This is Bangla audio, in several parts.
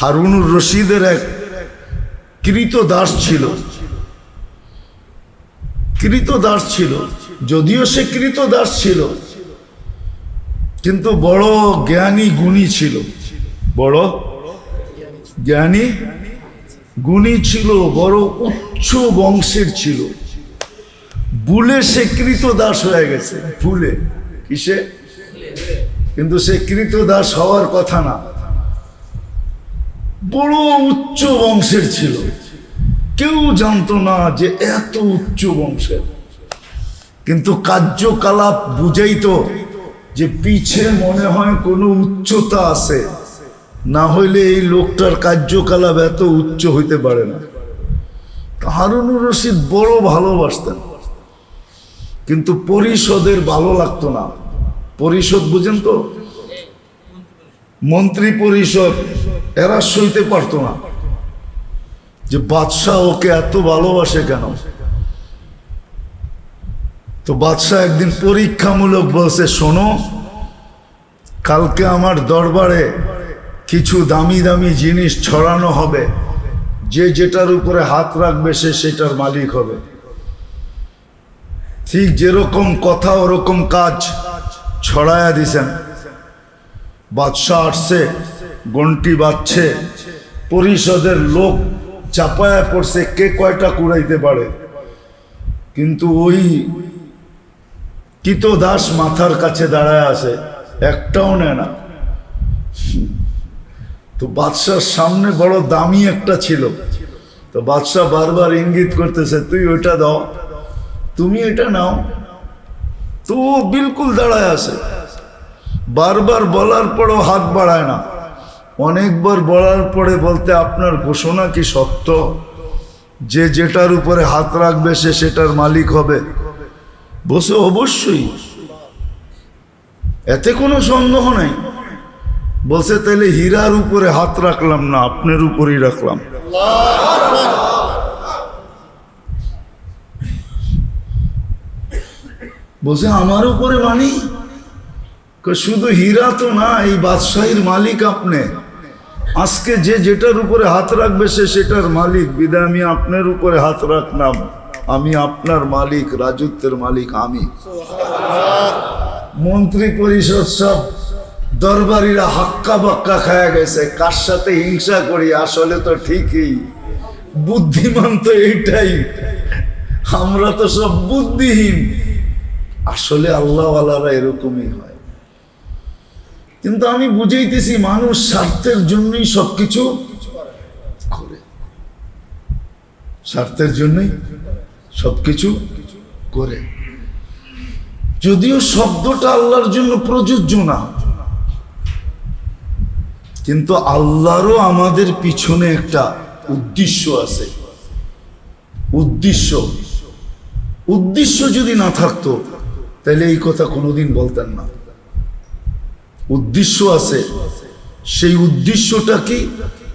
হারুনুর রশিদের এক কৃত দাস ছিল। কৃত দাস ছিল। যদিও সে কৃত দাস ছিল, কিন্তু বড় জ্ঞানী গুণী ছিল। বড় জ্ঞানী গুণী ছিল, বড় উচ্চ বংশের ছিল। ভুলে সে কৃত দাস হয়ে গেছে। ভুলে, কিসে? কিন্তু সে কৃত দাস হওয়ার কথা না। বড় উচ্চ বংশের ছিল। কেউ জানতো না যে এত উচ্চ বংশের। কিন্তু কার্যকলাপ বুঝেই তো যে পিছে মনে হয় কোনো উচ্চতা আছে। না হইলে এই লোকটার কার্যকলাপ এত উচ্চ হইতে পারে না। হারুনুর রশিদ বড় ভালোবাসতেন। কিন্তু পরিষদের ভালো লাগতো না। পরিষদ বুঝেন তো? মন্ত্রী পরিষদ এরা সইতে পারতো না যে বাদশাহ ওকে এত ভালোবাসে কেন? তো বাদশাহ একদিন পরীক্ষামূলক বলছে, শোনো, কালকে আমার দরবারে কিছু দামি দামি জিনিস ছড়ানো হবে। যে যেটার উপরে হাত রাখবে সে সেটার মালিক হবে। ঠিক যেরকম কথা, ওরকম কাজ ছড়ায়া দিছেন। বাদশাহ আসছে গন্টি বাজছে। পরিষদের লোক চাপায়া পড়ছে, কে কয়টা কুড়াইতে পারে? কিন্তু ওই কিত দাস মাথার কাছে দাঁড়ায় আছে, একটাও নেয় না। তো বাদশার সামনে বড় দামি একটা ছিল। তো বাদশাহ বারবার ইঙ্গিত করতেছে, তুই ওইটা দাও, তুমি এটা নাও। তো বিলকুল দাঁড়ায় আছে। বারবার বলার পরও হাত বাড়ায় না। অনেকবার বলার পরে বলতে আপনার ঘোষণা কি সত্য? যে যেটার উপরে হাত রাখবে সে সেটার মালিক হবে। বসে অবশ্যই। এতে কোনো সন্দেহ নাই। বলছে তাহলে হীরার উপরে হাত রাখলাম না, আপনার উপরেই রাখলাম। বলছে, আমার উপরে মানি? শুধু হীরা তো না, এই বাদশাহীর মালিক আপনি। আজকে যে যেটার উপরে হাত রাখবে সে সেটার মালিক। বিদায় আমি আপনার উপরে হাত রাখলাম। আমি আপনার মালিক, রাজত্বের মালিক, আমি। মন্ত্রী পরিষদ সব দরবারিরা হাক্কা বাক্কা খায়া গেছে। কার সাথে হিংসা করি? আসলে তো ঠিকই। বুদ্ধিমান তো এইটাই। আমরা তো সব বুদ্ধিহীন। আসলে আল্লাহওয়ালারা এরকমই হয়। কিন্তু আমি বুঝাইতেছি মানুষ স্বার্থের জন্যই সবকিছু করে। স্বার্থের জন্যই সবকিছু করে। যদিও শব্দটা আল্লাহর জন্য প্রযোজ্য না, কিন্তু আল্লাহরও আমাদের পিছনে একটা উদ্দেশ্য আছে। উদ্দেশ্য। উদ্দেশ্য যদি না থাকতো, তাহলে এই কথা কোনোদিন বলতেন না। উদ্দেশ্য আছে। সেই উদ্দেশ্যটা কি?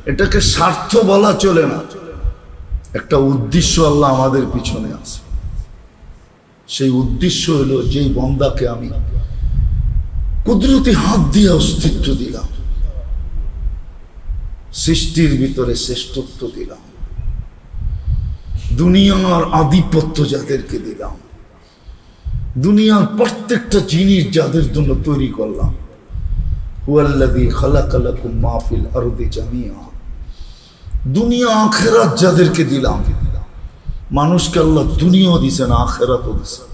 এটাকে স্বার্থ বলা চলে না। একটা উদ্দেশ্য আল্লাহ আমাদের পিছনে আছে। সেই উদ্দেশ্য হলো যেই বন্দাকে আমি কুদরতি হাত দিয়ে অস্তিত্ব দিলাম, সৃষ্টির ভিতরে শ্রেষ্ঠত্ব দিলাম, দুনিয়ার আধিপত্য যাদেরকে দিলাম, দুনিয়ার প্রত্যেকটা জিনিস যাদের জন্য তৈরি করলাম। দুনিয়া, আখেরাত যাদেরকে দিলাম, মানুষকে আল্লাহ দুনিয়াও দিছেন, আখেরাতও দিছেন।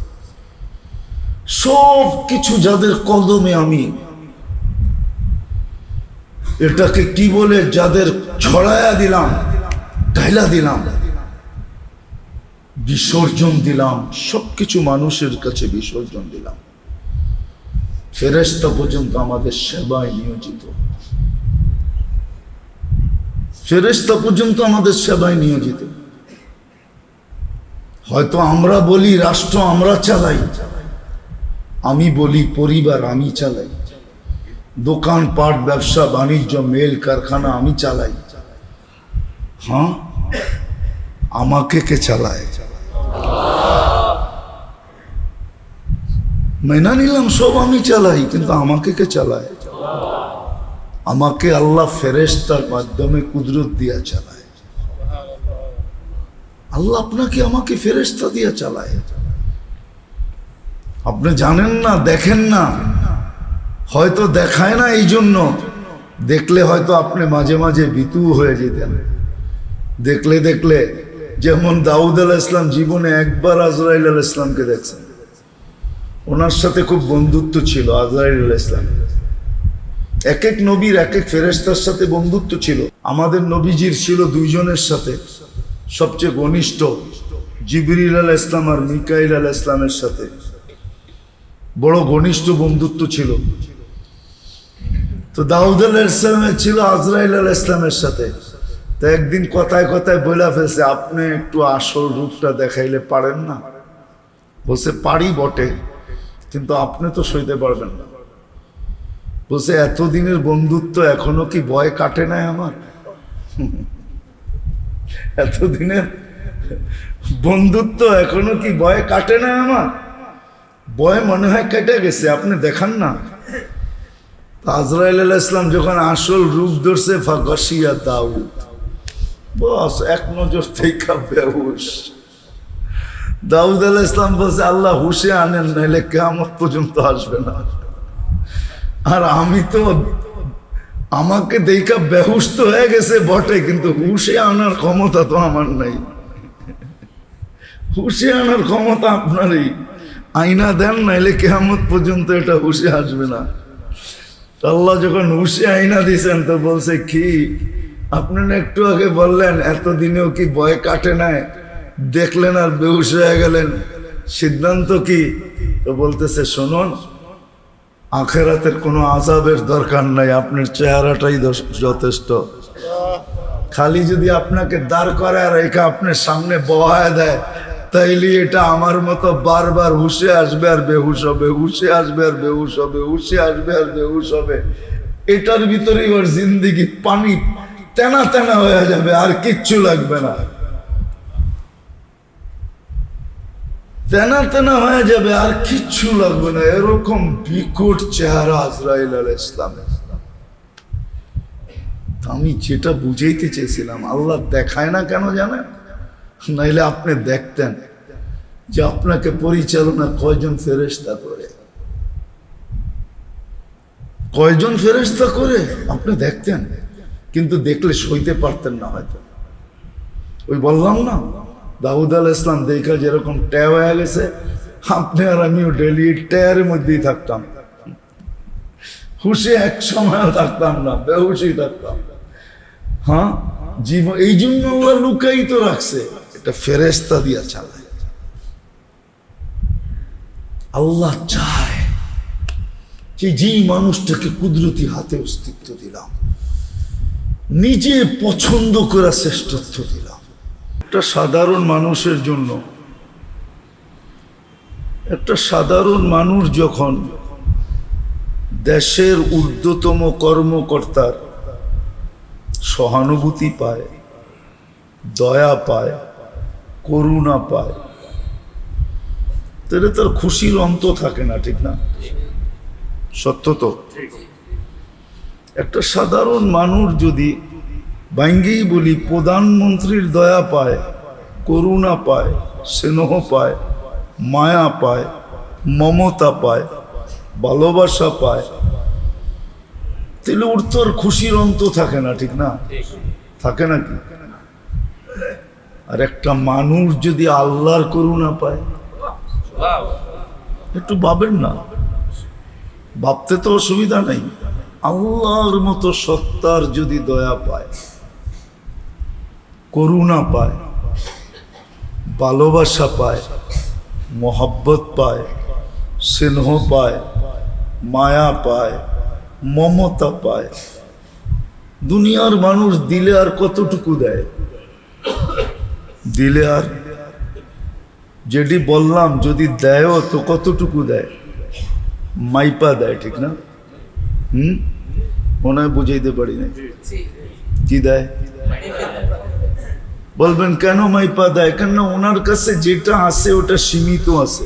সব কিছু যাদের কদমে আমি, এটাকে কি বলে, যাদের ছড়ায়া দিলাম, ঢাইলা দিলাম, বিসর্জন দিলাম, সবকিছু মানুষের কাছে বিসর্জন দিলাম। ফেরেস্তা পর্যন্ত আমাদের সেবায় নিয়োজিত। ফেরেস্তা পর্যন্ত আমাদের সেবায় নিয়োজিত। হয়তো আমরা বলি, রাষ্ট্র আমরা চালাই। আমি বলি, পরিবার আমি চালাই। দোকান পাট ব্যবসা, বাণিজ্য, মেল, কারখানা আমি চালাই। হ্যাঁ? আমাকে কে চালায়? মেনা নিলাম, সব আমি চালাই, কিন্তু আমাকে কে চালায়? আমাকে আল্লাহ ফেরেস্তার মাধ্যমে কুদরত দিয়া চালায়। আল্লাহ আপনাকে আমাকে ফেরেস্তা দিয়া চালায়। আপনি জানেন না, দেখেন না। হয়তো দেখায় না এই জন্য দেখলে হয়তো আপনি মাঝে মাঝে ভীতু হয়ে যেতেন। দেখলে দেখলে, যেমন দাউদ আল ইসলাম জীবনে একবার আজরাইল আল ইসলামকে দেখছেন। ওনার সাথে খুব বন্ধুত্ব ছিল আজরাইল ইসলাম। এক এক নবীর এক এক ফেরেস্তার সাথে বন্ধুত্ব ছিল। আমাদের নবীজির ছিল দুইজনের সাথে সবচেয়ে ঘনিষ্ঠ জিবরিল আল ইসলাম আর মিকাইল আল ইসলামের সাথে। বড় ঘনিষ্ঠ বন্ধুত্ব ছিল। তো দাউদ আল ইসলামের ছিল আজরাইল আল ইসলামের সাথে। তো একদিন কথায় কথায় বইলা ফেলছে, আপনি একটু আসল রূপটা দেখাইলে পারেন না? বলছে, পারি বটে। কিন্তু আপনি তো সইতে পারবেন না। বলছে, এতদিনের বন্ধুত্ব এখনও কি ভয় কাটে নাই আমার? এতদিনের বন্ধুত্ব এখনও কি ভয় কাটে না আমার? ভয় মনে হয় কেটে গেছে, আপনি দেখান না। আজরাইল আলাইহিস ইসলাম যখন আসল রূপ ধরছে ফাগসিয়া দাউদ। বস, এক নজর থেকে বেহুশ। দাউদ আলাহ ইসলাম বলছে, আল্লাহ হুশে আনেন, নাইলে কেমন পর্যন্ত আসবে না। আর আমি তো, আমাকে দেখা বেহুশ তো হয়ে গেছে বটে, কিন্তু হুশে আনার ক্ষমতা তো আমার নাই। হুশে আনার ক্ষমতা আপনারই। আইনা দেন, নাইলে কেমন পর্যন্ত এটা হুশে আসবে না। আল্লাহ যখন হুশে আইনা দিয়েছেন, তো বলছে, কি? আপনি না একটু আগে বললেন, এতদিনেও কি ভয় কাটে নাই? দেখলেন আর বেহুশ হয়ে গেলেন। সিদ্ধান্ত কি? তো বলতেছে, শুনুন, আখেরাতের কোনো আজাবের দরকার নাই, আপনার চেহারাটাই যথেষ্ট। খালি যদি আপনাকে দাঁড় করে আর একা আপনার সামনে বহায় দেয়, তাইলে এটা আমার মতো বারবার হুশে আসবে আর বেহুশ হবে, হুশে আসবে আর বেহুশ হবে, হুশে আসবে আর বেহুশ হবে। এটার ভিতরেই ওর জিন্দিগি পানি তেনা তেনা হয়ে যাবে, আর কিচ্ছু লাগবে না। তেনা তেনা হয়ে যাবে, আর কিচ্ছু লাগবে না। এরকম বিকট চেহারা আজরাইল আল ইসলামের আমি যেটা বুঝাইতে চেয়েছিলাম, আল্লাহ দেখায় না কেন জানেন? নাইলে আপনি দেখতেন যে আপনাকে পরিচালনা কয়জন ফেরেস্তা করে। কয়জন ফেরেস্তা করে? আপনি দেখতেন, কিন্তু দেখলে সইতে পারতেন না হয়তো। ওই বললাম না দাউদ আল ইসলাম দেখা যেরকম ট্যা হয়ে গেছে, আপনি আর আমিও ডেলি ট্যার মধ্যেই থাকতাম। হুশে এক সময়ও থাকতাম না, বেহুশই থাকতাম। হ্যাঁ? জীবন এই জন্য আল্লাহ লুকাই তো রাখছে, এটা ফেরেস্তা দিয়া চালায়। আল্লাহ চায় যে যেই মানুষটাকে কুদরতি হাতে অস্তিত্ব দিলাম, নিজে পছন্দ করা শ্রেষ্ঠত্ব দিলাম। একটা সাধারণ মানুষের জন্য, একটা সাধারণ মানুষ যখন দেশের ঊর্ধ্বতম কর্মকর্তার সহানুভূতি পায়, দয়া পায়, করুণা পায়, তাহলে তার খুশির অন্ত থাকে না, ঠিক না? সত্য তো? একটা সাধারণ মানুষ যদি বাইঙ্গেই বলি, প্রধানমন্ত্রীর দয়া পায়, করুণা পায়, স্নেহ পায়, মায়া পায়, মমতা পায়, ভালোবাসা পায়। তাহলে তো আর খুশির অন্ত থাকে না, ঠিক না? থাকে নাকি আর একটা মানুষ যদি আল্লাহর করুণা পায়, একটু ভাবেন না। ভাবতে তো অসুবিধা নেই। আল্লাহর মতো সত্তার যদি দয়া পায় করুণা পায় ভালোবাসা পায় মোহাব্বত পায় স্নেহ পায় মায়া পায় মমতা পায়। দুনিয়ার মানুষ দিলে আর কতটুকু দেয়? দিলে আর যেটি বললাম যদি দেয়ও তো কতটুকু দেয়? মাইপা দেয় ঠিক না? হুম? মনে হয় বুঝাইতে পারি না কি দেয়। বলবেন, কেন মাইপা দেয়? কেন ওনার কাছে যেটা আছে, ওটা সীমিত আছে।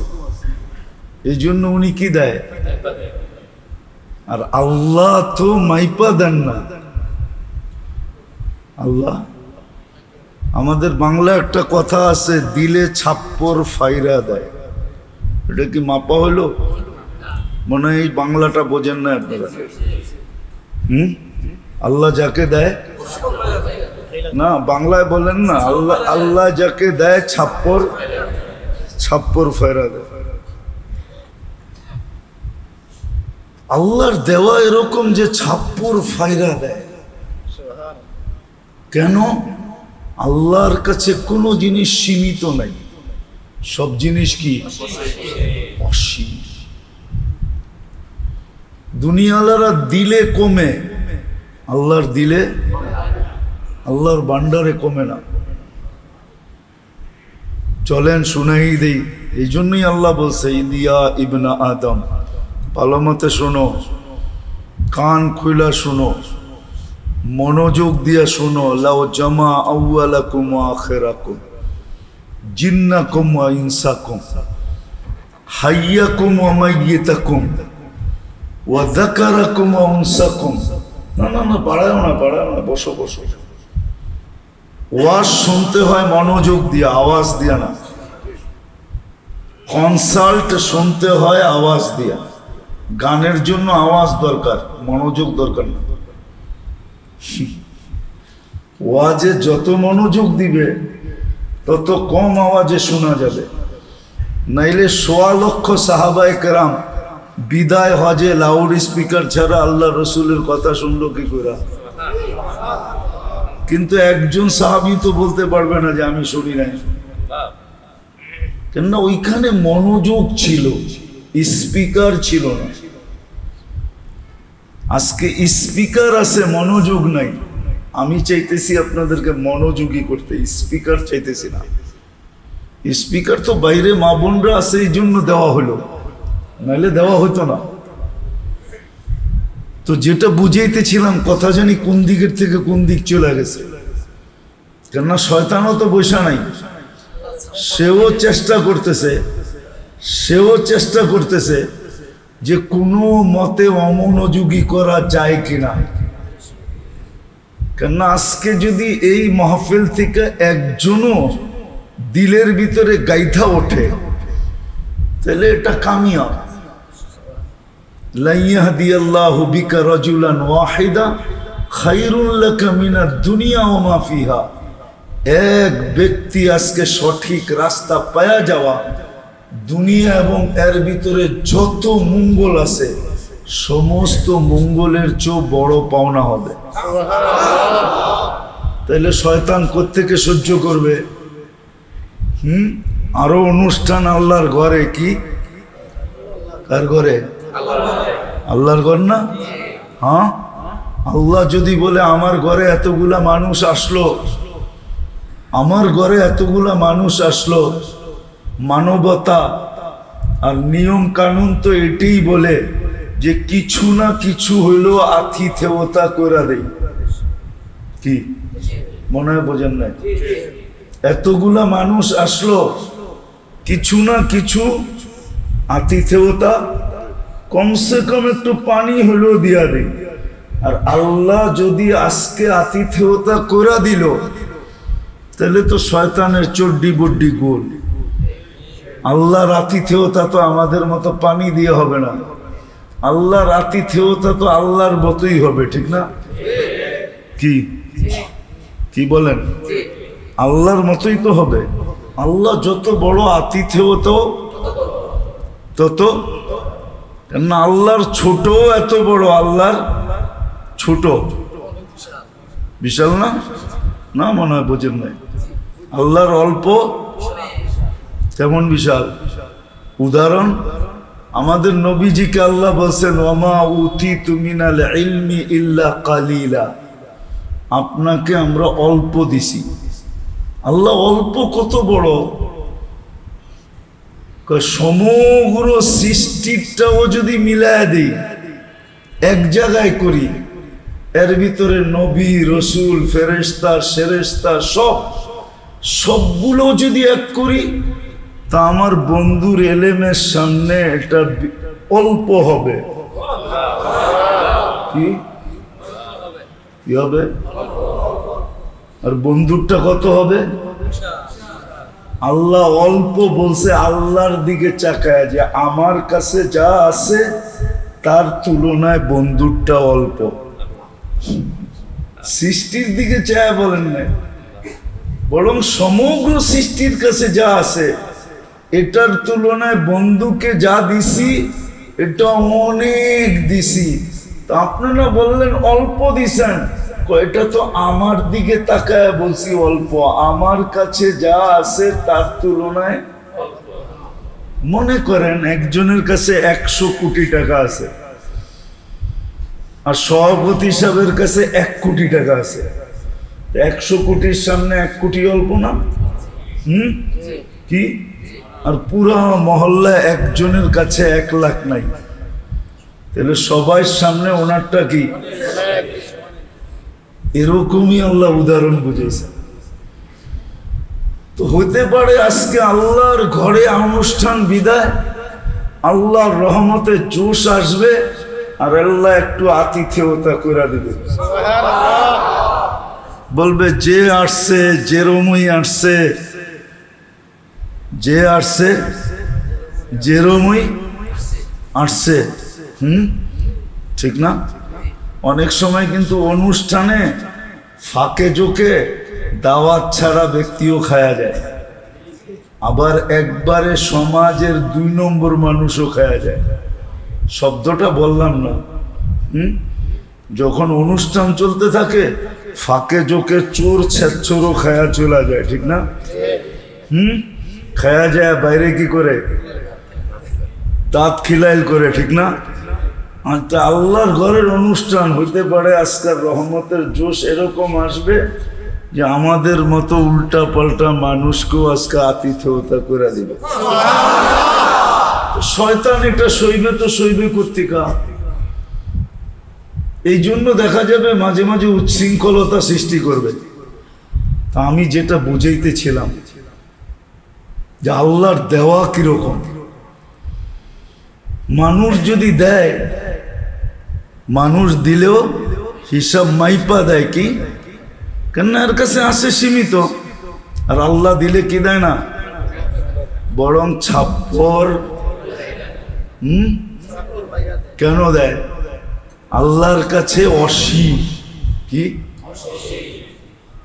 এই জন্য উনি কি দেয়? আর আল্লাহ তো মাইপা দেন না। আল্লাহ? আমাদের বাংলা একটা কথা আছে, দিলে ছাপ্পর ফাইরা দেয়। এটা কি মাপা হলো? মনে হয় বাংলাটা বোঝেন না আপনারা। হুম? আল্লাহ যাকে দেয় না, বাংলায় বলেন না, আল্লাহ আল্লাহ যাকে দেয় ছাপ্পর ছাপ্পর ফেরা দেয়। আল্লাহর দেওয়া এরকম যে ছাপ্পর ফায়রা দেয়। কেন? আল্লাহর কাছে কোনো জিনিস সীমিত নাই। সব জিনিস কি? অসীম। দুনিয়ালারা দিলে কমে, আল্লাহর দিলে আল্লাহর বান্ডারে কমে না। চলেন শুনেই দেই, এই জন্যই আল্লাহ বলছে, ইদিয়া ইবনা আদম, ভালো মতে শোনো, কান খুইলা শোনো, মনোযোগ দিয়া শোনো, লাও জামা আউয়ালাকুম ওয়া আখিরাকুম, জিন্নাকুম কুম ইনসাকুম, হাইয়াকুম ওয়া মাইয়িতাকুম, ওয়া যাকারাকুম ওয়া উনসাকুম। না না না বাড়াও না বাড়াও না, বসো বসো। ওয়াজ শুনতে হয়, মনোযোগ দিয়ে, আওয়াজ দিয়া না। কনসাল্ট শুনতে হয়, আওয়াজ দিয়া। গানের জন্য আওয়াজ দরকার, মনোযোগ দরকার না। ওয়াজে যত মনোযোগ দিবে, তত কম আওয়াজে শোনা যাবে। নাইলে সোয়া লক্ষ সাহাবায় কেরাম বিদায় হজে লাউড স্পিকার ছাড়া আল্লাহ রসুলের কথা শুনলো কি করে? কিন্তু একজন সাহাবি তো বলতে পারবে না যে আমি শুনি নাই। কেননা ওইখানে মনোযোগ ছিল, স্পিকার ছিল না। আজকে স্পিকার আছে, মনোযোগ নাই। আমি চাইতেছি আপনাদেরকে মনোযোগী করতে, স্পিকার চাইতেছি না। স্পিকার তো বাইরে মা বোনরা আছে এই জন্য দেওয়া হলো। নাহলে দেওয়া হতো না। তো যেটা বুঝাইতেছিলাম, কথা জানি কোন দিকের থেকে কোন দিক চলে গেছে। কেননা শয়তানও তো বৈশা নাই। সেও চেষ্টা করতেছে, সেও চেষ্টা করতেছে যে কোনো মতে অমনোযোগী করা যায় কিনা। কেননা আজকে যদি এই মাহফিল থেকে একজনও দিলের ভিতরে গাইথা ওঠে, তাহলে এটা কামিয়া বিকা রাজুলান ওয়াহিদা খাইরুল লাকা মিনাদ দুনিয়া ওয়া মা ফিহা। এক ব্যক্তি আজকে সঠিক রাস্তা পায়া যাওয়া, দুনিয়া এবং এর ভিতরে যত মঙ্গল আছে, সমস্ত মঙ্গলের চেয়েও বড় পাওনা হবে। তাহলে শয়তান কোত্থেকে সহ্য করবে? হুম? আরও অনুষ্ঠান আল্লাহর ঘরে কি? কার ঘরে? আল্লাহর ঘর না? হ্যাঁ? আল্লাহ যদি বলে, আমার ঘরে এতগুলা মানুষ আসলো, আমার ঘরে এতগুলা মানুষ আসলো, মানবতা আর নিয়ম কানুন তো এটাই বলে যে কিছু না কিছু হইলেও আতিথেয়তা করে দেই। কি? মনে হয় বোঝেন নাই? এতগুলা মানুষ আসলো, কিছু না কিছু আতিথেয়তা কমসে কম একটু পানি হলেও দিয়া দেই আর আল্লাহ যদি আজকে আতিথেয়তা করে দিল, তাহলে তো শয়তানের চড্ডি বড্ডি গোল। আল্লাহর আতিথেয়তা তো আমাদের মতো পানি দিয়ে হবে না। আল্লাহর আতিথেয়তা তো আল্লাহর মতোই হবে, ঠিক না? কি? কি বলেন? আল্লাহর মতোই তো হবে। আল্লাহ যত বড় আতিথেয়তা তত কেননা আল্লাহর ছোট এত বড়? আল্লাহর ছোট। বিশাল না? না, মনে হয় বোঝেন নাই। আল্লাহর অল্প, তেমন বিশাল। উদাহরণ, আমাদের নবীজিকে আল্লাহ বলছেন ওমা উতি তুমিনাল ইল্লা কালিলা। আপনাকে আমরা অল্প দিছি। আল্লাহ অল্প কত বড়? সমগ্র সৃষ্টিটাও যদি মিলায় দিই, এক জায়গায় করি, এর ভিতরে নবী, রসুল ফেরেস্তা সেরেস্তা সব, সবগুলো যদি এক করি, তা আমার বন্ধুর এলেমের সামনে এটা অল্প হবে। কি? কি হবে? আর বন্ধুরটা কত হবে? আল্লাহ অল্প বলছে, আল্লাহর দিকে চাকায় যে আমার কাছে যা আছে, তার তুলনায় বন্ধুরটা অল্প। সৃষ্টির দিকে চায় বলেন না বরং সমগ্র সৃষ্টির কাছে যা আছে, এটার তুলনায় বন্ধুকে যা দিছি, এটা অনেক দিছি। তা আপনারা বললেন, অল্প দিছেন। এটা তো আমার দিকে তাকায় বলছি অল্প। আমার কাছে যা আছে তার তুলনায় মনে করেন একজনের কাছে একশো কোটি টাকা আছে। আর সভাপতি সাহেবের কাছে এক কোটি টাকা আছে। একশো কোটির সামনে এক কোটি অল্প না? হুম? কি? আর পুরা মহল্লা একজনের কাছে এক লাখ নাই। তাহলে সবার সামনে ওনারটা কি? এরকমই আল্লাহ উদাহরণ বুঝেছে তো হতে পারে আজকে আল্লাহর ঘরে অনুষ্ঠান বিদায়, আল্লাহর রহমতে জোশ আসবে, আর আল্লাহ একটু আতিথেয়তা করে দিবে। বলবে, যে আসছে যেরমই আসছে, যে আসছে যেরমই আসছে। হুম? ঠিক না? অনেক সময় কিন্তু অনুষ্ঠানে ফাঁকে জোকে দাওয়াত ছাড়া ব্যক্তিও খায়া যায়। আবার একবারে সমাজের দুই নম্বর মানুষও খায়া যায়। শব্দটা বললাম না, হুম? যখন অনুষ্ঠান চলতে থাকে, ফাঁকে জোকে চোর ছেচ্চোরও খায়া চলা যায়, ঠিক না? হুম? খায়া যায় বাইরে কি করে? দাঁত খিলাইল করে, ঠিক না? তা আল্লাহর ঘরের অনুষ্ঠান হইতে পারে আজকাল রহমতের জোশ এরকম আসবে যে আমাদের মতো উল্টা পাল্টা মানুষকেও আজকে আতিথেয়তা করে দিবে। শয়তান এটা সইবে তো সইবে কর্তিকা এই জন্য দেখা যাবে মাঝে মাঝে উচ্ছৃঙ্খলতা সৃষ্টি করবে। তা আমি যেটা বুঝাইতেছিলাম যে আল্লাহর দেওয়া কীরকম? মানুষ যদি দেয় মানুষ দিলেও হিসাব মাইপা দেয় কি? কেন এর কাছে আসে সীমিত। আর আল্লাহ দিলে কি দেয় না? বরং ছাপ্পর। হুম? কেন দেয়? আল্লাহর কাছে অসীম। কি?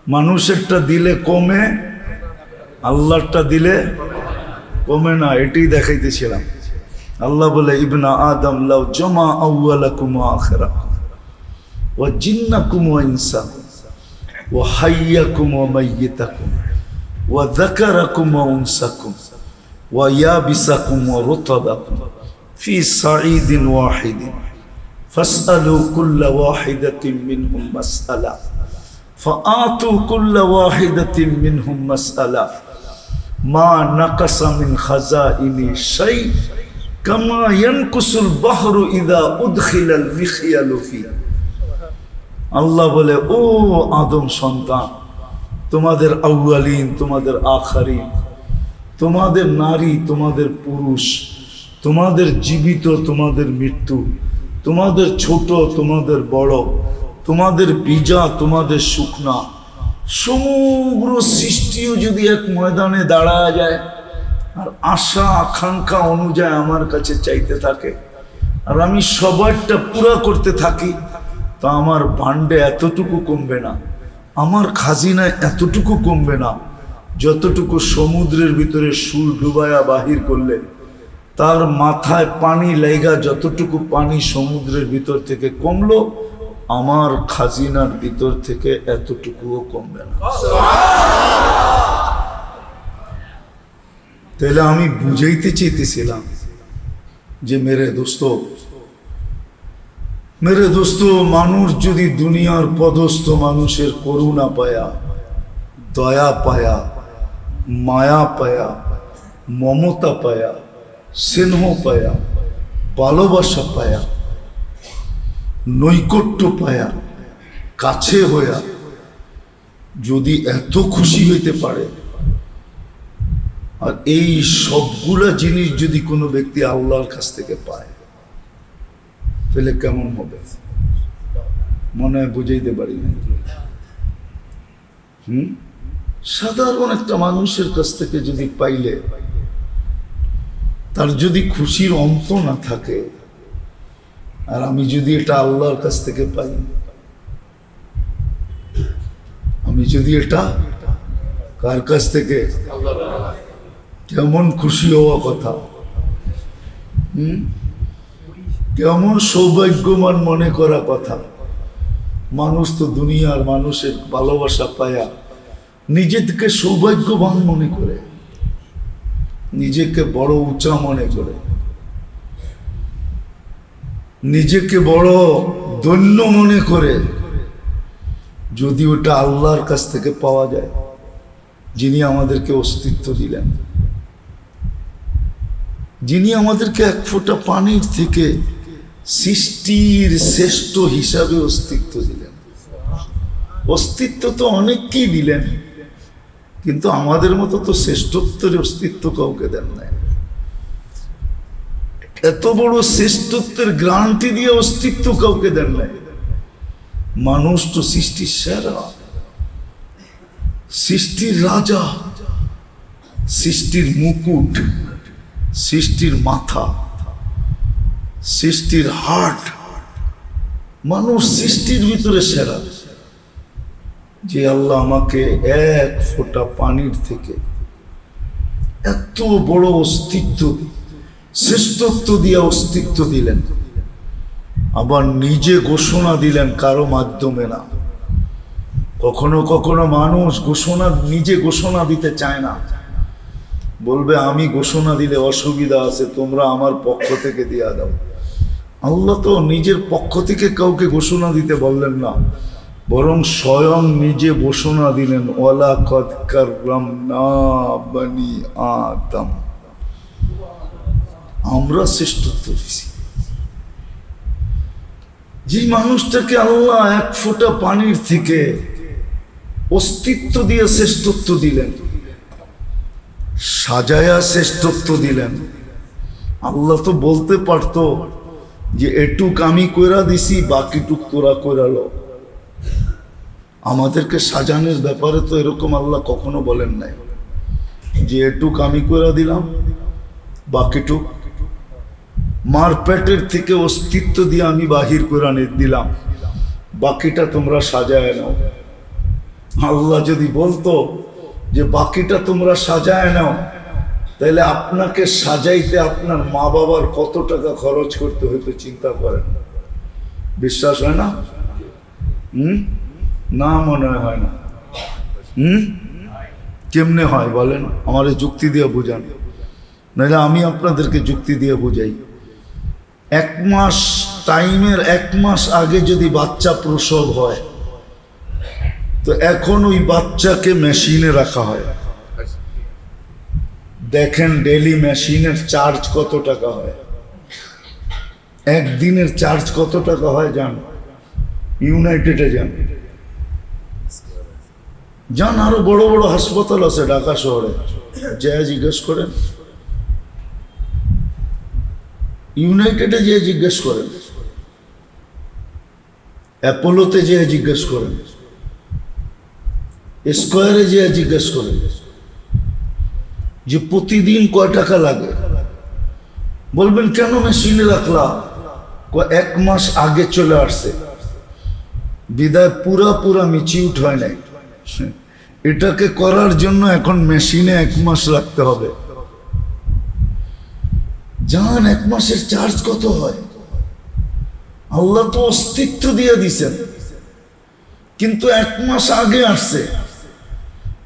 মানুষেরটা দিলে কমে, আল্লাহরটা দিলে কমে না, এটাই দেখাইতেছিলাম। আল্লাহ বলে ইবনা আদম লাউ জমা আউ্লাকুম আখরাকুম ওয়া জিন্নাকুম ওয়া ইনসাকুম ওয়া হাইয়াকুম ওয়া মাইয়িতাকুম ওয়া যাকারাকুম ওয়া উনসাকুম ওয়া ইয়াবিসাকুম ওয়া রুতাবাকুম ফি সাঈদিন ওয়াহিদিন فاسألوا كل واحدة منهم مسألة فآتوا كل واحدة منهم مسألة ما نقص من خزائن شيء বাহরু ইদা আল্লাহ বলে, ও আদম সন্তান, তোমাদের আউয়ালিন, তোমাদের আখারিন, তোমাদের নারী, তোমাদের পুরুষ, তোমাদের জীবিত, তোমাদের মৃত্যু, তোমাদের ছোট, তোমাদের বড়, তোমাদের বিজা, তোমাদের শুকনা, সমগ্র সৃষ্টিও যদি এক ময়দানে দাঁড়া যায় আর আশা, আকাঙ্ক্ষা অনুযায়ী আমার কাছে চাইতে থাকে। আর আমি সবারটা পুরা করতে থাকি, তা আমার ভান্ডে এতটুকু কমবে না। আমার খাজিনায় এতটুকু কমবে না। যতটুকু সমুদ্রের ভিতরে সুর ডুবায়া বাহির করলে, তার মাথায় পানি লেগা যতটুকু পানি সমুদ্রের ভিতর থেকে কমলো, আমার খাজিনার ভিতর থেকে এতটুকুও কমবে না। তাহলে আমি বুঝাইতে চেয়েছিলাম যে, মেরে দোস্ত মেরে দোস্ত, মানুষ যদি দুনিয়ার পদস্থ মানুষের করুণা পায়া, দয়া পায়া, মায়া পায়া, মমতা পায়া, স্নেহ পায়া, ভালোবাসা পায়া, নৈকট্য পায়া, কাছে হইয়া যদি এত খুশি হইতে পারে আর এই সবগুলা জিনিস যদি কোনো ব্যক্তি আল্লাহর কাছ থেকে পায়, তাহলে কেমন হবে? মনে হয় বুঝাইতে পারি না হুম? সাধারণ একটা মানুষের কাছ থেকে যদি পাইলে, তার যদি খুশির অন্ত না থাকে, আর আমি যদি এটা আল্লাহর কাছ থেকে পাই, আমি যদি এটা কার কাছ থেকে? কেমন খুশি হওয়া কথা? হুম? কেমন সৌভাগ্যবান মনে করা কথা? মানুষ তো দুনিয়ার মানুষের ভালোবাসা পায়া নিজেকে সৌভাগ্যবান মনে করে, নিজেকে বড় উঁচা মনে করে, নিজেকে বড় দৈন্য মনে করে, যদি ওটা আল্লাহর কাছ থেকে পাওয়া যায়, যিনি আমাদেরকে অস্তিত্ব দিলেন। যিনি আমাদেরকে এক ফোঁটা পানির থেকে সৃষ্টির শ্রেষ্ঠ হিসাবে অস্তিত্ব দিলেন। অস্তিত্ব তো অনেককেই দিলেন, কিন্তু আমাদের মতো তো শ্রেষ্ঠত্বের অস্তিত্ব কাউকে দেন নাই। এত বড় শ্রেষ্ঠত্বের গ্রান্টি দিয়ে অস্তিত্ব কাউকে দেন নাই। মানুষ তো সৃষ্টির সেরা, সৃষ্টির রাজা, সৃষ্টির মুকুট সৃষ্টির মাথা, সৃষ্টির হাট মানুষ সৃষ্টির ভিতরে সেরা। যে আল্লাহ আমাকে এক ফোঁটা পানির থেকে এত বড় অস্তিত্ব, শ্রেষ্ঠত্ব দিয়ে অস্তিত্ব দিলেন, আবার নিজে ঘোষণা দিলেন কারও মাধ্যমে না। কখনো কখনো মানুষ ঘোষণা, নিজে ঘোষণা দিতে চায় না। বলবে, আমি ঘোষণা দিলে অসুবিধা আছে, তোমরা আমার পক্ষ থেকে দিয়া দাও। আল্লাহ তো নিজের পক্ষ থেকে কাউকে ঘোষণা দিতে বললেন না, বরং স্বয়ং নিজে ঘোষণা দিলেন ওলা কদকার আদম। আমরা শ্রেষ্ঠত্ব দিছি। যে মানুষটাকে আল্লাহ এক ফোঁটা পানির থেকে অস্তিত্ব দিয়ে শ্রেষ্ঠত্ব দিলেন সাজায়া শ্রেষ্ঠত্ব দিলেন। আল্লাহ তো বলতে পারতো যে, এটুক আমি কইরা দিছি, বাকিটুক তোরা কইরালো আমাদেরকে সাজানোর ব্যাপারে তো এরকম আল্লাহ কখনো বলেন নাই। যে, এটুক আমি কইরা দিলাম, বাকিটুক মার পেটের থেকে অস্তিত্ব দিয়ে আমি বাহির করে দিলাম। বাকিটা তোমরা সাজায় নাও। আল্লাহ যদি বলতো যে বাকিটা তোমরা সাজায় নাও তাহলে আপনাকে সাজাইতে আপনার মা বাবার কত টাকা খরচ করতে হয়তো চিন্তা করেন। বিশ্বাস হয় না? হুম? না মনে হয় না। হুম? কেমনে হয় বলেন? আমার যুক্তি দিয়ে বোঝান। নাহলে আমি আপনাদেরকে যুক্তি দিয়ে বোঝাই। এক মাস টাইমের এক মাস আগে যদি বাচ্চা প্রসব হয় তো এখন ওই বাচ্চাকে মেশিনে রাখা হয়। দেখেন ডেলি মেশিনের চার্জ কত টাকা হয়? একদিনের চার্জ কত টাকা হয় যান ইউনাইটেডে যান যান আরও বড় বড় হাসপাতাল আছে ঢাকা শহরে। যা জিজ্ঞেস করেন। ইউনাইটেডে যেয়ে জিজ্ঞেস করেন। অ্যাপোলোতে যেয়ে জিজ্ঞেস করেন। স্কোয়ারে যেয়ে জিজ্ঞেস করেন যে প্রতিদিন কয় টাকা লাগে? বলবেন, কেন মেশিনে রাখলা? ক- এক মাস আগে চলে আসছে। বিদায় পুরা পুরা মিচিউট হয় নাই। এটাকে করার জন্য এখন মেশিনে এক মাস রাখতে হবে। জান, এক মাসের চার্জ কত হয়? আল্লাহ তো অস্তিত্ব দিয়ে দিছেন। কিন্তু এক মাস আগে আসছে।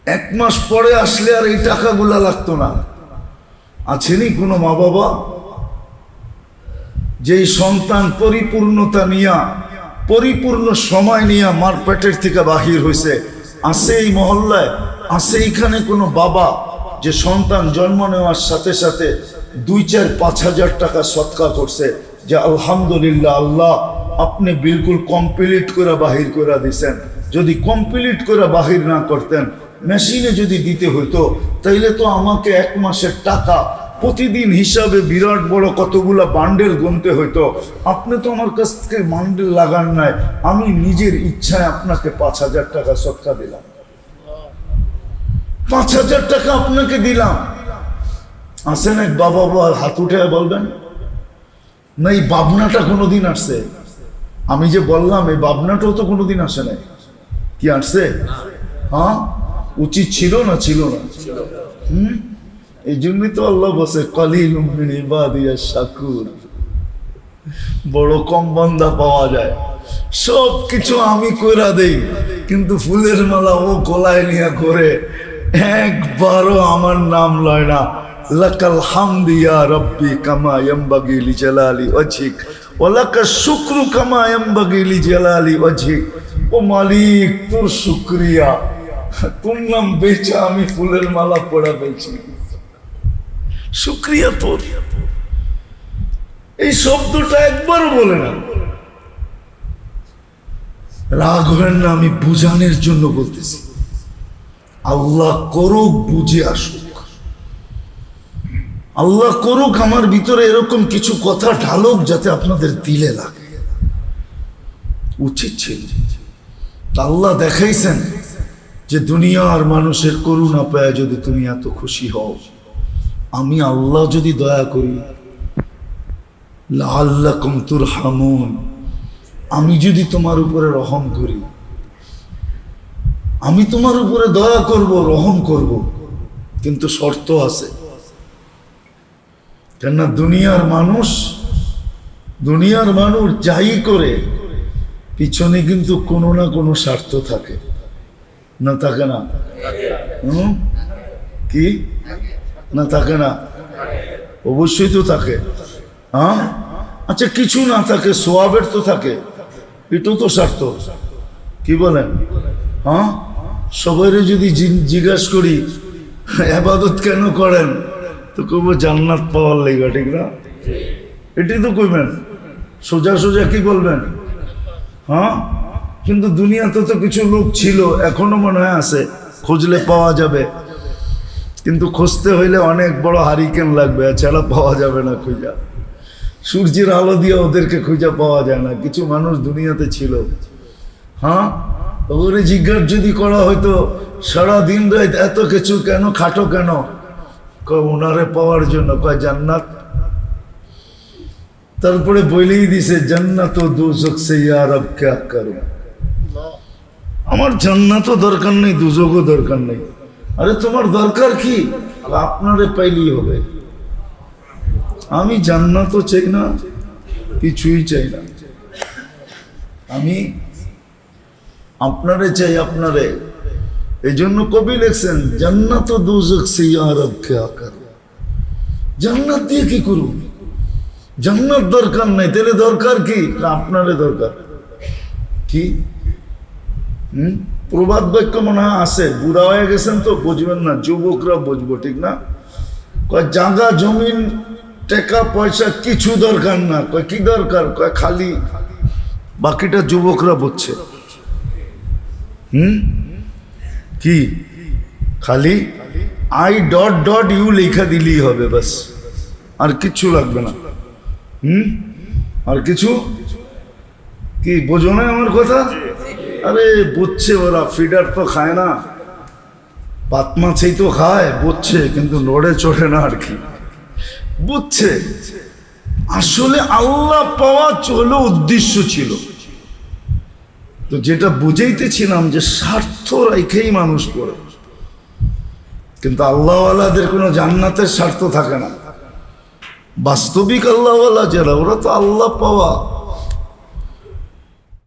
এক মাস পরে আসলে আর এই টাকাগুলা লাগতো না। আছেনি কোনো মা বাবা যেই সন্তান পরিপূর্ণতা নিয়া, পরিপূর্ণ সময় নিয়ে মার পেটের থেকে বাহির হয়েছে আছে এই মহল্লায়, আছে এইখানে কোনো বাবা যে সন্তান জন্ম নেওয়ার সাথে সাথে দুই চার পাঁচ হাজার টাকা সৎকা করছে, যে আলহামদুলিল্লাহ আল্লাহ আপনি বিলকুল কমপ্লিট করে বাহির করে দিছেন। যদি কমপ্লিট করে বাহির না করতেন মেশিনে যদি দিতে হইতো তাইলে তো আমাকে এক মাসের টাকা প্রতিদিন হিসাবে বিরাট বড় কতগুলা বান্ডেল গুনতে হইতো। আপনি তো আমার কাছ থেকে বান্ডেল লাগান নাই আমি নিজের ইচ্ছায় আপনাকে পাঁচ হাজার টাকা সৎকা দিলাম। পাঁচ হাজার টাকা আপনাকে দিলাম। আসেন এক বাবা বাবা হাত উঠে বলবেন না এই বাবনাটা কোনোদিন আসছে? আমি যে বললাম এই বাবনাটাও তো কোনোদিন আসে নাই। কি আসছে? হ্যাঁ? উচিত ছিল না ছিল না? এই জন্যই তো আল্লাহ বসে কলিল শাকুর বড় কম বান্দা পাওয়া যায়। সব কিছু আমি কইরা দেই, কিন্তু ফুলের মালা ও গলায় নিয়ে করে একবারও আমার নাম লয় না। লাকাল হামদিয়া রব্বি কামা ইয়ামবাগি লি জালালি ওয়াজহিক, ওয়া লাকা শুকরু কামা ইয়ামবাগি লি জালালি ওয়াজহিক। ও মালিক, তোর শুকরিয়া। তোর নাম বেচা আমি ফুলের মালা পড়া পেয়েছি শুক্রিয়া তোর। এই শব্দটা একবারও বলে না। রাগ হবেন না আমি বুঝানোর জন্য বলতেছি। আল্লাহ করুক, বুঝে আসুক। আল্লাহ করুক, আমার ভিতরে এরকম কিছু কথা ঢালুক যাতে আপনাদের দিলে লাগে। উচিত ছিল। আল্লাহ দেখাইছেন। যে দুনিয়ার মানুষের করুণা পায় যদি তুমি এত খুশি হও, আমি আল্লাহ যদি দয়া করি আল্লাহ কমতুর হামুন আমি যদি তোমার উপরে রহম করি, আমি তোমার উপরে দয়া করব, রহম করব, কিন্তু শর্ত আছে। কেননা দুনিয়ার মানুষ দুনিয়ার মানুষ যাই করে, পিছনে কিন্তু কোনো না কোনো স্বার্থ থাকে। না থাকে না। হুম? কি? না থাকে না? অবশ্যই তো থাকে। হ্যাঁ? আচ্ছা কিছু না থাকে সোয়াবের তো থাকে। এটাও তো স্বার্থ। কি বলেন? হ্যাঁ? সবাই যদি জিজ্ঞাসা করি, আবাদত কেন করেন? তো কব জান্নাত পাওয়ার লেগা, ঠিক না? এটাই তো কইবেন। সোজা সোজা কি বলবেন? হ্যাঁ? কিন্তু দুনিয়াতে তো কিছু লোক ছিল, এখনও মনে হয় আছে, খুঁজলে পাওয়া যাবে। কিন্তু খুঁজতে হইলে অনেক বড় হারিকেন লাগবে এছাড়া পাওয়া যাবে না খুঁজা। সূর্যের আলো দিয়ে ওদেরকে খুঁজে পাওয়া যায় না, কিছু মানুষ দুনিয়াতে ছিল। হ্যাঁ? ওরে জিজ্ঞাসা যদি করা হয়তো সারা দিন রাত এত কিছু কেন, খাটো কেন? কয় ওনারে পাওয়ার জন্য, কয়, জান্নাত। তারপরে বলেই দিছে, জান্নাত ও দুজক সে ইয়ারব ক্যা করো আমার জান্নাতও দরকার নেই দুজকও দরকার নেই। আরে তোমার দরকার কি? আপনারে পাইলেই হবে। আমি জান্নাতও চাই না, কিছুই চাই না। আমি আপনারে চাই আপনারে। এই জন্য কবি লেখছেন জান্নাত দুজক সে ইয়ারব ক্যা করো জান্নাত দিয়ে কি করুন জান্নাত দরকার নাই, তাহলে দরকার কি? আপনারে দরকার। কি? হুম? প্রবাদ বাক্য মনে হয় আছে। বুড়া হয়ে গেছেন তো বুঝবেন না, যুবকরা বুঝব, ঠিক না? কয়, জাগা, জমিন, টাকা, পয়সা, কিছু দরকার না। কয়, কি দরকার? কয়, খালি। বাকিটা যুবকরা বুঝছে। হুম? কি? খালি? আই ডট ডট ইউ লেখা দিলেই হবে বাস আর কিচ্ছু লাগবে না। হুম? আর কিছু? কি, বোঝো না আমার কথা? আরে বুঝছে ওরা ফিডার তো খায় না। পাত মাছেই তো খায়, বুঝছে, কিন্তু নড়ে চড়ে না আর কি। বুঝছে। আসলে আল্লাহ পাওয়া চলো উদ্দেশ্য ছিল। তো যেটা বুঝাইতেছিলাম যে স্বার্থ রেখেই মানুষ করে। কিন্তু আল্লাহওয়ালাদের কোনো জান্নাতের স্বার্থ থাকে না। বাস্তবিক আল্লাহওয়ালা যারা, ওরা তো আল্লাহ পাওয়া